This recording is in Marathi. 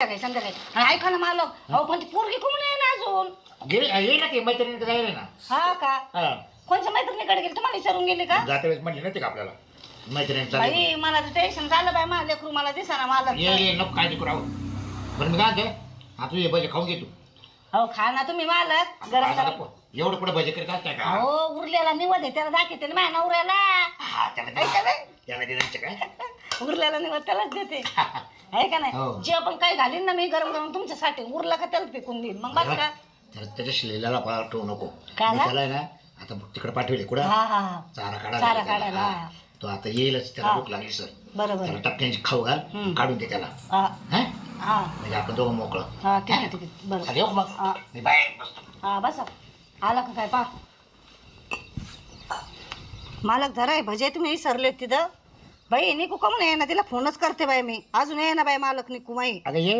संध्याकाळी संध्याकाळी आणि ऐका ना मालक अहो पण ती पोरगी कोण आहे ना अजून? गेली येईल ना ती मैत्रिणी जाईल ना. हा का? हा. कोणत्या मैत्रिणीकडे गेली? तुम्हाला विचारून गेली का? जाते वेळेस म्हणली ना ते का आपल्याला? मैत्रिणी चालली बाई मला तर टेन्शन झालं बाई माझ्या लेकरू मला दिसा ना ये मालक ये नको काळजी करू आहो. बरं मी काय म्हणते तू ये भजे खाऊन घे तू. अहो खा ना तुम्ही मालक. गरम आता गरम. नको. एवढं पुढे भजे करीत असताय का? अहो उरलेला निवड आहे त्याला दाखवते ना माझ्या नवऱ्याला. हा त्याला दे. द्यायचं काय? उरलेला निवड त्यालाच देते. आहे का हो. नाही जे पण काही घालीन ना मी गरम गरम तुमच्यासाठी उरला का त्याला फेकून देईन. मग बस का? त्याला त्याच्या शिलेला पाळा ठेवू नको. काय मी ना? त्याला आहे ना आता तिकडे पाठवले कुठं? हा हा हा. चारा चारा काढायला काढायला, हा. हा. तो आता येईलच त्याला हा. भूक लागली सर. बरोबर. त्याला टपक्यांची खाऊ घाल हम्म. काढून दे त्याला. हा. हा? हा. म्हणजे आपण दोघं मोकळं. हा ठीक आहे ठीक आहे. बरं. आता येऊ मग. हा. मी बाहेर बसतो. हा बसा. आला का काय? पा मालक धरा आहे भजे तुम्ही सरले तिथं. बाई निकू कम नाही ना तिला फोनच करते बाई मी? अजून ये ना बाई मालक निकू माई. अगं येईल.